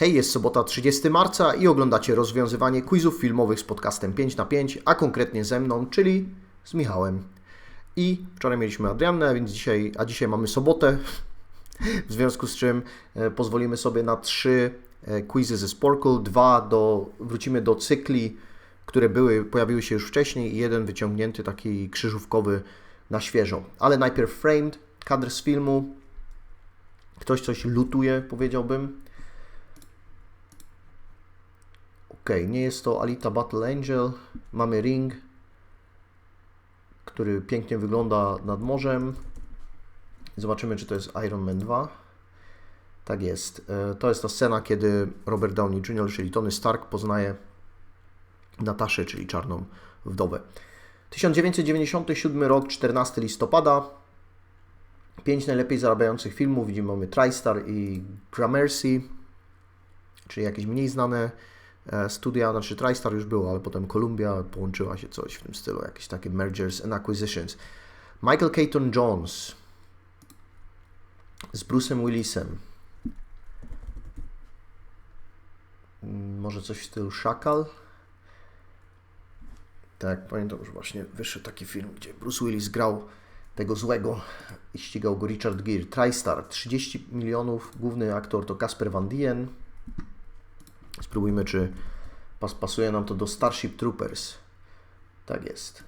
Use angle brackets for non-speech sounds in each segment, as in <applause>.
Hej, jest sobota 30 marca i oglądacie rozwiązywanie quizów filmowych z podcastem 5 na 5, a konkretnie ze mną, czyli z Michałem. I wczoraj mieliśmy Adriannę, więc dzisiaj, a dzisiaj mamy sobotę, <laughs> w związku z czym e, pozwolimy sobie na trzy e, quizy ze Sporkle, dwa do, wrócimy do cykli, które były, pojawiły się już wcześniej i jeden wyciągnięty taki krzyżówkowy na świeżo. Ale najpierw framed, kadr z filmu, ktoś coś lutuje, powiedziałbym. Ok, nie jest to Alita Battle Angel. Mamy ring, który pięknie wygląda nad morzem. Zobaczymy, czy to jest Iron Man 2. Tak jest. E, to jest ta scena, kiedy Robert Downey Jr., czyli Tony Stark, poznaje Nataszę, czyli czarną wdowę. 1997 rok, 14 listopada. Pięć najlepiej zarabiających filmów. Widzimy, mamy TriStar i Gramercy, czyli jakieś mniej znane studia, znaczy TriStar już było, ale potem Columbia połączyła się coś w tym stylu, jakieś takie mergers and acquisitions. Michael Caton Jones z Bruce'em Willisem. Mm, może coś w stylu Szakal? Tak, pamiętam, że właśnie wyszedł taki film, gdzie Bruce Willis grał tego złego i ścigał go Richard Gere. TriStar, 30 milionów, główny aktor to Casper Van Dien. Spróbujmy, czy pas pasuje nam to do Starship Troopers. Tak jest.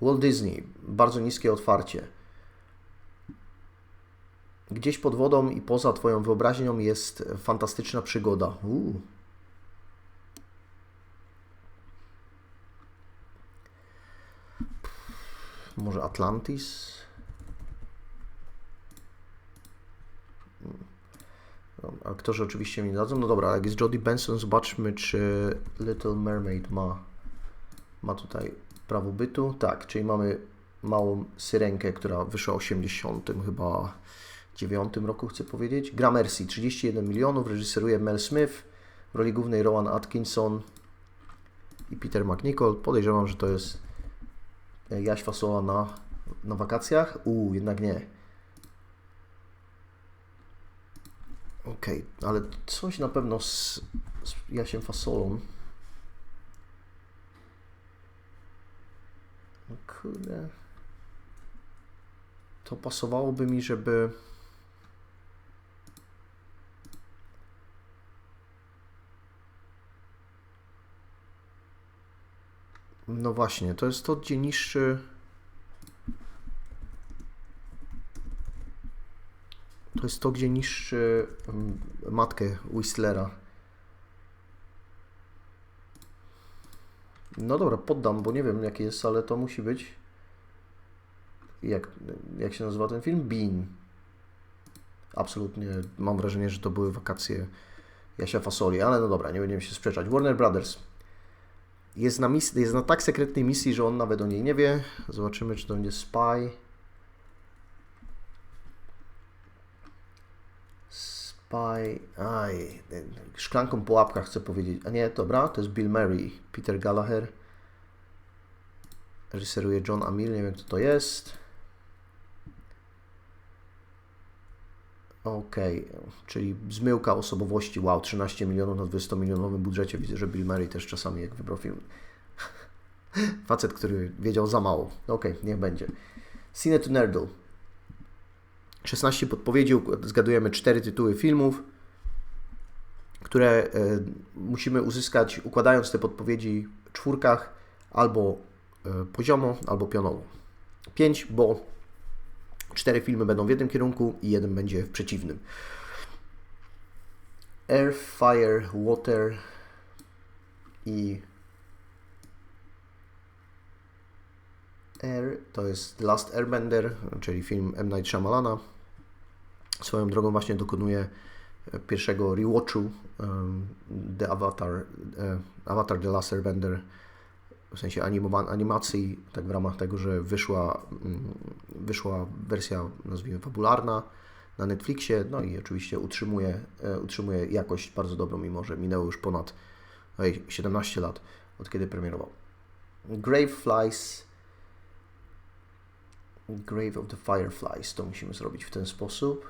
Walt Disney, bardzo niskie otwarcie. Gdzieś pod wodą i poza Twoją wyobraźnią jest fantastyczna przygoda. Uu. Może Atlantis? Aktorzy oczywiście mi dadzą. No dobra, jak jest Jodie Benson, zobaczmy, czy Little Mermaid ma, ma tutaj prawo bytu. Tak, czyli mamy małą syrenkę, która wyszła w 80 chyba 9 roku, chcę powiedzieć. Gramercy, 31 milionów, reżyseruje Mel Smith, w roli głównej Rowan Atkinson i Peter McNichol. Podejrzewam, że to jest Jaś Fasoła na, na wakacjach. Uuu, jednak nie. Okej, okay, ale coś na pewno z, z Jasiem Fasolą. No kurde. To pasowałoby mi, żeby... No właśnie, to jest to, gdzie niższy... To jest to, gdzie niszczy matkę Whistlera. No dobra, poddam, bo nie wiem jaki jest, ale to musi być. Jak, jak się nazywa ten film? Bean. Absolutnie mam wrażenie, że to były wakacje Jasia Fasoli, ale no dobra, nie będziemy się sprzeczać. Warner Brothers jest na, mis- jest na tak sekretnej misji, że on nawet o niej nie wie. Zobaczymy, czy to będzie Spy. Spy, aj, szklanką po łapkach chcę powiedzieć. A nie, dobra, to jest Bill Murray, Peter Gallagher. Reżyseruje John Amir, nie wiem kto to jest. Okej, okay. czyli zmyłka osobowości, wow, 13 milionów na 200 milionowym budżecie. Widzę, że Bill Murray też czasami jak wybrał film. <laughs> Facet, który wiedział za mało. Okej, okay, niech będzie. Cine to Nerdle. 16 podpowiedzi, zgadujemy 4 tytuły filmów, które e, musimy uzyskać układając te podpowiedzi w czwórkach albo e, poziomo, albo pionowo. 5, bo 4 filmy będą w jednym kierunku i jeden będzie w przeciwnym. Air, Fire, Water i Air to jest Last Airbender, czyli film M. Night Shyamalana. Swoją drogą właśnie dokonuje e, pierwszego rewatchu um, The Avatar, uh, Avatar The Last Airbender w sensie animacji, tak w ramach tego, że wyszła, um, wyszła wersja, nazwijmy, fabularna na Netflixie, no i oczywiście utrzymuje, uh, utrzymuje jakość bardzo dobrą, mimo że minęło już ponad oj, 17 lat od kiedy premierował. Grave Flies Grave of the Fireflies to musimy zrobić w ten sposób.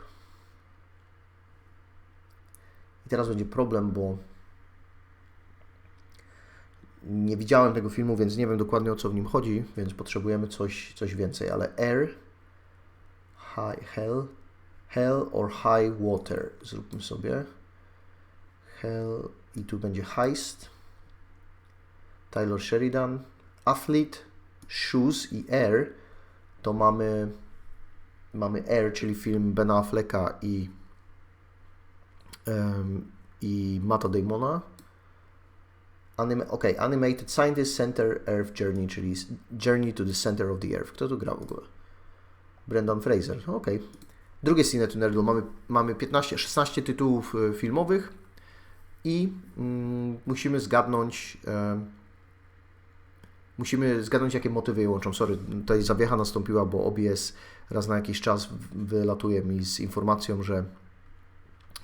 I teraz będzie problem, bo nie widziałem tego filmu, więc nie wiem dokładnie o co w nim chodzi, więc potrzebujemy coś, coś więcej, ale Air, High, Hell, Hell or High Water zróbmy sobie. Hell i tu będzie Heist, Tyler Sheridan, Athlete, Shoes i Air to mamy mamy Air, czyli film Bena Afflecka i um, i Matta Damona ok, Animated Scientist Center Earth Journey, czyli Journey to the Center of the Earth. Kto tu gra w ogóle? Brendan Fraser. Ok. Drugie Cine Tunnelu. Mamy, mamy 15, 16 tytułów e, filmowych i mm, musimy zgadnąć musimy zgadnąć, jakie motywy je łączą. Sorry, tutaj zawiecha nastąpiła, bo OBS raz na jakiś czas wylatuje mi z informacją, że,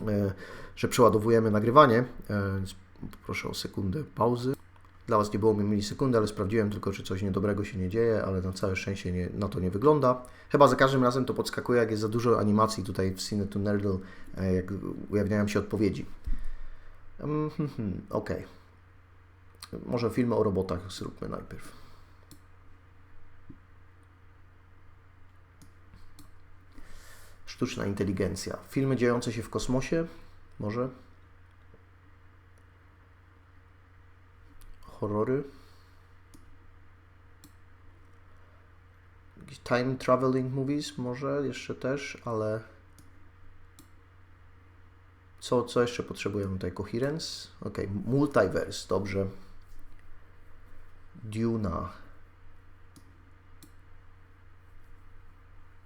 e, że przeładowujemy nagrywanie. E, Proszę o sekundę pauzy. Dla Was nie było mi milisekundy, ale sprawdziłem tylko, czy coś niedobrego się nie dzieje, ale na całe szczęście nie, na to nie wygląda. Chyba za każdym razem to podskakuje, jak jest za dużo animacji tutaj w Cine to Nerdle, e, jak ujawniają się odpowiedzi. Um, hmm, hmm, ok. Może filmy o robotach zróbmy najpierw. Sztuczna inteligencja. Filmy dziejące się w kosmosie? Może? horrory. Time traveling movies może jeszcze też, ale co, co jeszcze potrzebujemy tutaj? Coherence? Ok, multiverse, dobrze. Duna.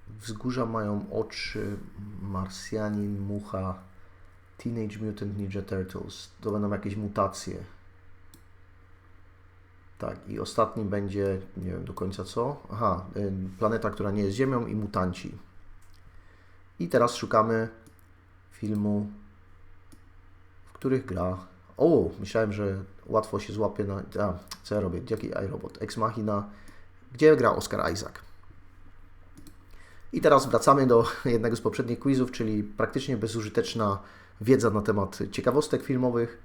Wzgórza mają oczy, Marsjanin, Mucha, Teenage Mutant Ninja Turtles. To będą jakieś mutacje. Tak, i ostatni będzie, nie wiem do końca co. Aha, y, planeta, która nie jest Ziemią i mutanci. I teraz szukamy filmu, w których gra. O, myślałem, że łatwo się złapie na. A, co ja robię? Jaki iRobot? Ex Machina. Gdzie gra Oscar Isaac? I teraz wracamy do jednego z poprzednich quizów, czyli praktycznie bezużyteczna wiedza na temat ciekawostek filmowych.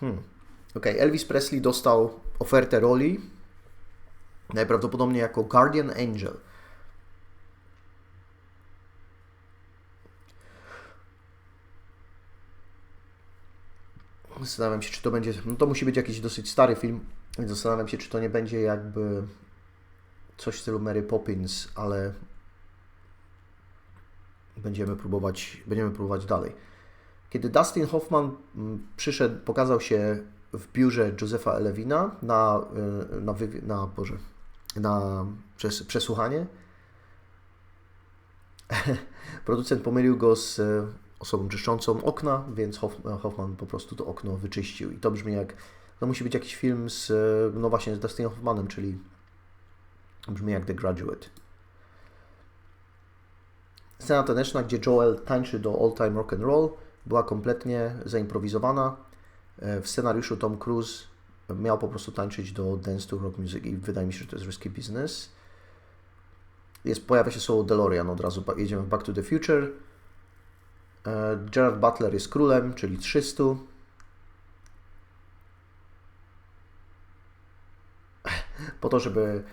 Hmm. Ok, Elvis Presley dostał ofertę roli najprawdopodobniej jako Guardian Angel. Zastanawiam się, czy to będzie. No to musi być jakiś dosyć stary film, więc zastanawiam się, czy to nie będzie jakby coś w stylu Mary Poppins, ale będziemy próbować, będziemy próbować dalej. Kiedy Dustin Hoffman mm, przyszedł, pokazał się w biurze Josefa Elewina na, y, na, na, Boże, na przes przesłuchanie, <laughs> producent pomylił go z osobą czyszczącą okna, więc Hoffman po prostu to okno wyczyścił. I to brzmi jak, to musi być jakiś film z, y, no właśnie, z Dustinem Hoffmanem, czyli brzmi jak The Graduate. Scena taneczna, gdzie Joel tańczy do All Time Rock and Roll, była kompletnie zaimprowizowana. E, w scenariuszu Tom Cruise miał po prostu tańczyć do Dance to Rock Music i wydaje mi się, że to jest risky business. Jest, pojawia się słowo DeLorean od razu, jedziemy w Back to the Future. E, Gerard Butler jest królem, czyli 300. Po to, żeby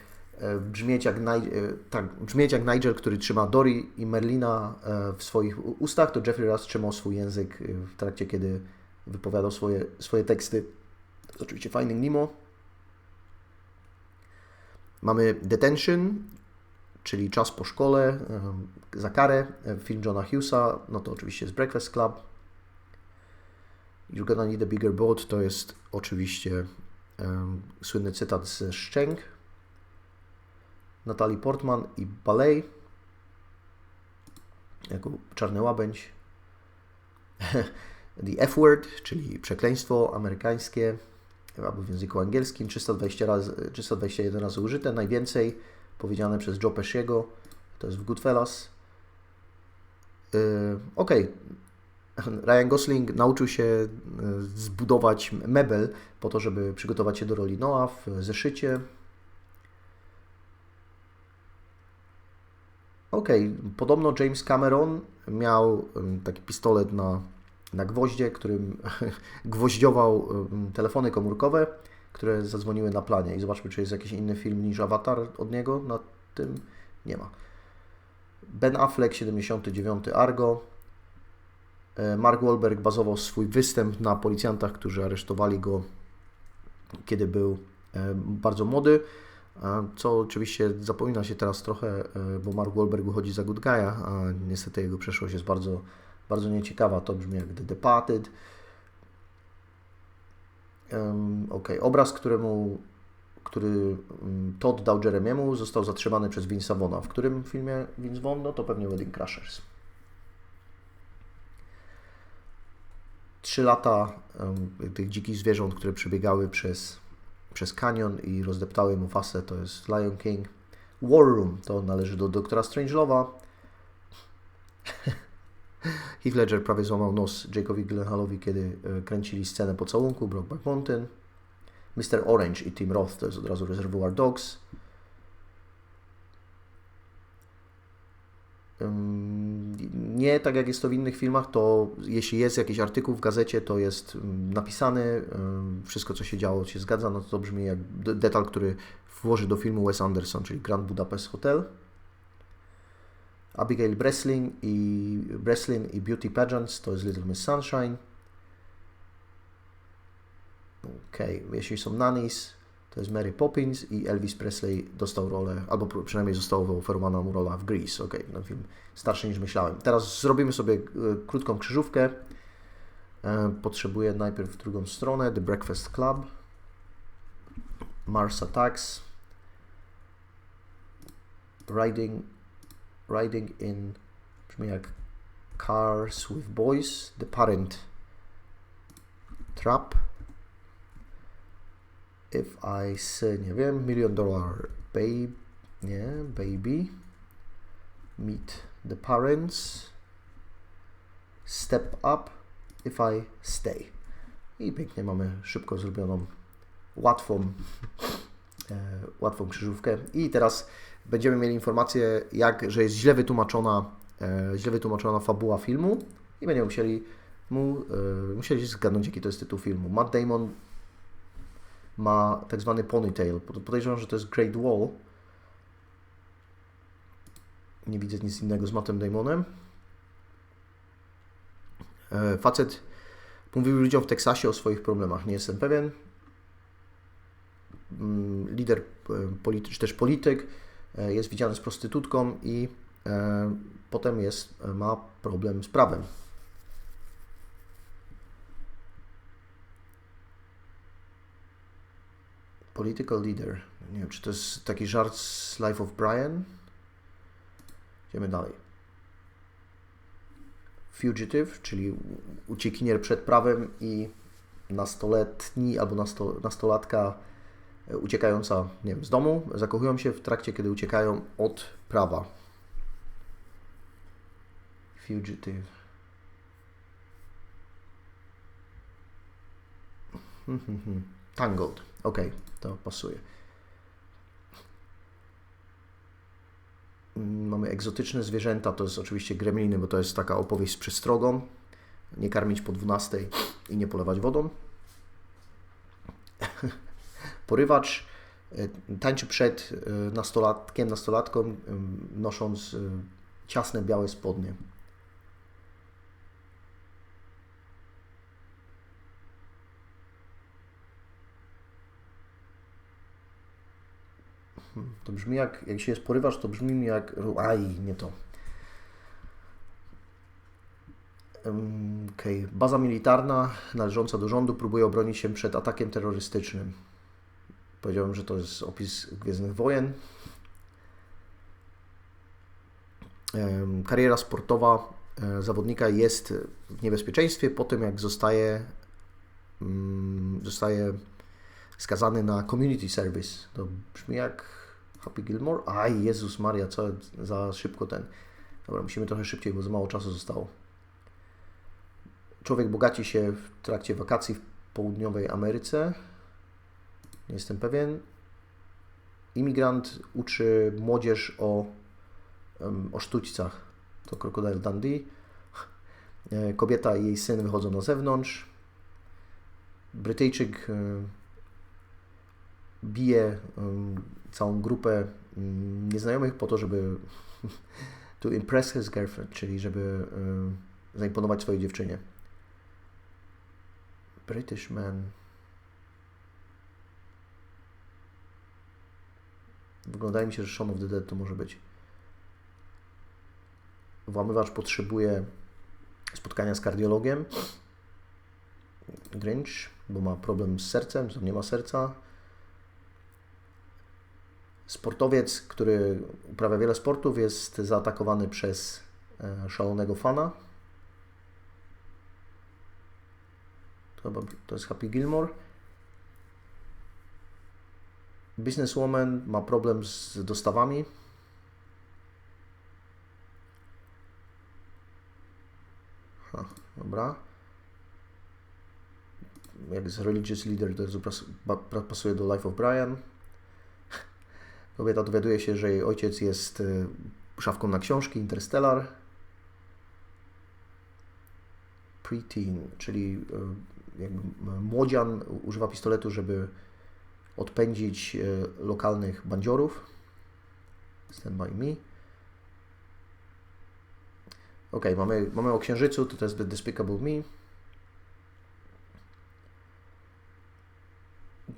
E, brzmieć jak, e, tak, brzmieć jak Nigel, który trzyma Dory i Merlina e, w swoich ustach, to Jeffrey Rush trzymał swój język w trakcie, kiedy wypowiadał swoje, swoje teksty. To jest oczywiście Finding Nemo. Mamy Detention, czyli Czas po szkole, za karę, film Johna Hughesa, no to oczywiście jest Breakfast Club. You're gonna need a bigger boat to jest oczywiście um, słynny cytat z Szczęk, Natalie Portman i Ballet jako czarny łabędź. <laughs> The F-word, czyli przekleństwo amerykańskie, albo w języku angielskim, 320 razy, 321 razy użyte, najwięcej powiedziane przez Joe Pesciego, to jest w Goodfellas. Yy, ok, <laughs> Ryan Gosling nauczył się y, zbudować mebel po to, żeby przygotować się do roli Noah w zeszycie. Okej, podobno James Cameron miał taki pistolet na, na gwoździe, którym <laughs> gwoździował telefony komórkowe, które zadzwoniły na planie. I zobaczmy, czy jest jakiś inny film niż Avatar od niego na tym. Nie ma. Ben Affleck, 79 Argo. E, Mark Wahlberg bazował swój występ na policjantach, którzy aresztowali go, kiedy był e, bardzo młody. A Co oczywiście zapomina się teraz trochę, e, bo Mark Wahlberg wychodzi za good guy'a, a niestety jego przeszłość jest bardzo, bardzo nieciekawa. To brzmi jak The Departed. Ok, obraz, któremu, który mm, Todd dał Jeremiemu, został zatrzymany przez Vince'a Vaughna. W którym filmie Vince Vaughn? No to pewnie Wedding Crashers. Trzy lata um, tych dzikich zwierząt, które przebiegały przez przez kanion i rozdeptały mu fasę, to jest Lion King. War Room to należy do doktora Strangelowa. Heath Ledger prawie złamał nos Jacobi Gyllenhaalowi, kiedy e, kręcili scenę pocałunku Brokeback Mountain. Mr. Orange i Tim Roth to jest od razu Reservoir Dogs. Nie tak jak jest to w innych filmach, to jeśli jest jakiś artykuł w gazecie, to jest ym, napisany, wszystko co się działo się zgadza, no to, brzmi jak de- detal, który włoży do filmu Wes Anderson, czyli Grand Budapest Hotel. Abigail Breslin i, Breslin i Beauty Pageants to jest Little Miss Sunshine. Okej, jeśli są nannies, to jest Mary Poppins i Elvis Presley dostał rolę, albo pr- przynajmniej została oferowana mu rola w Grease. Okej, ten film starszy niż myślałem. Teraz zrobimy sobie e, krótką krzyżówkę. E, Potrzebuję najpierw drugą stronę, The Breakfast Club, Mars Attacks, Riding, riding in, brzmi jak Cars with Boys, The Parent Trap, If I say, nie wiem, Million Dollar Babe, nie, Baby, Meet the Parents, Step Up, If I Stay. I pięknie mamy szybko zrobioną, łatwą, <laughs> e, łatwą krzyżówkę. I teraz będziemy mieli informację, jak, że jest źle wytłumaczona, e, źle wytłumaczona fabuła filmu i będziemy musieli mu, e, musieli zgadnąć, jaki to jest tytuł filmu. Matt Damon ma tak zwany ponytail. Pod- Podejrzewam, że to jest Great Wall. Nie widzę nic innego z Mattem Damonem. E, Facet mówił ludziom w Teksasie o swoich problemach. Nie jestem pewien. Mm, Lider e, polity, czy też polityk jest widziany z prostytutką i e, potem jest, e, ma problem z prawem. Political leader. Nie wiem, czy to jest taki żart z Life of Brian? Idziemy dalej. Fugitive, czyli uciekinier przed prawem i nastoletni albo nasto, nastolatka e, uciekająca nie wiem, z domu zakochują się w trakcie, kiedy uciekają od prawa. Fugitive. Hmm, hmm, hmm. Tangled. Ok, to pasuje. Mamy egzotyczne zwierzęta, to jest oczywiście gremliny, bo to jest taka opowieść z przestrogą. Nie karmić po 12 i nie polewać wodą. Porywacz e, tańczy przed e, nastolatkiem, nastolatką, nosząc e, ciasne białe spodnie. To brzmi jak, jak się jest porywacz, to brzmi mi jak, aj, nie to. Okej, baza militarna należąca do rządu próbuje obronić się przed atakiem terrorystycznym. Powiedziałem, że to jest opis Gwiezdnych Wojen. Kariera sportowa e, zawodnika jest w niebezpieczeństwie po tym, jak zostaje, mm, zostaje skazany na community service. To brzmi jak Happy Gilmore. Aj, Jezus Maria, co za szybko ten. Dobra, musimy trochę szybciej, bo za mało czasu zostało. Człowiek bogaci się w trakcie wakacji w południowej Ameryce. Nie jestem pewien. Imigrant uczy młodzież o o sztućcach. To Crocodile Dundee. E, Kobieta i jej syn wychodzą na zewnątrz. Brytyjczyk e, bije całą grupę mm, nieznajomych po to, żeby <laughs> to impress his girlfriend, czyli żeby zaimponować swojej dziewczynie. British man. Wyglądaje mi się, że Shaun of the Dead to może być. Włamywacz potrzebuje spotkania z kardiologiem. Grinch, bo ma problem z sercem, nie ma serca. Sportowiec, który uprawia wiele sportów, jest zaatakowany przez e, szalonego fana. To, to jest Happy Gilmore. Businesswoman ma problem z dostawami. Ha, dobra. Jak z Religious Leader to jest, pasuje do Life of Brian. Kobieta dowiaduje się, że jej ojciec jest y, szafką na książki Interstellar. Preteen, czyli y, jakby młodzian używa pistoletu, żeby odpędzić y, lokalnych bandziorów. Stand by me. Ok, mamy, mamy o księżycu, to, jest The Despicable Me.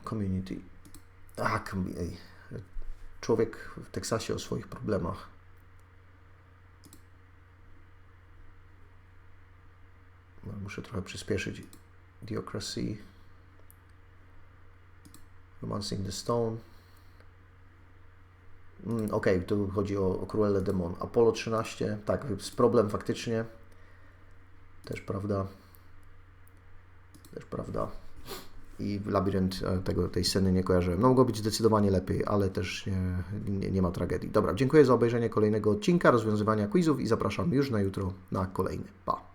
Community. A, człowiek w Teksasie o swoich problemach. Muszę trochę przyspieszyć. Idiocracy. Romancing the Stone. Mm, Okej, tu chodzi o, o Cruella Demon. Apollo 13, tak, jest problem faktycznie. Też prawda. Też prawda. I labirynt e, tego, tej sceny nie kojarzyłem. No mogło być zdecydowanie lepiej, ale też nie, nie, nie ma tragedii. Dobra, dziękuję za obejrzenie kolejnego odcinka rozwiązywania quizów i zapraszam już na jutro na kolejny. Pa!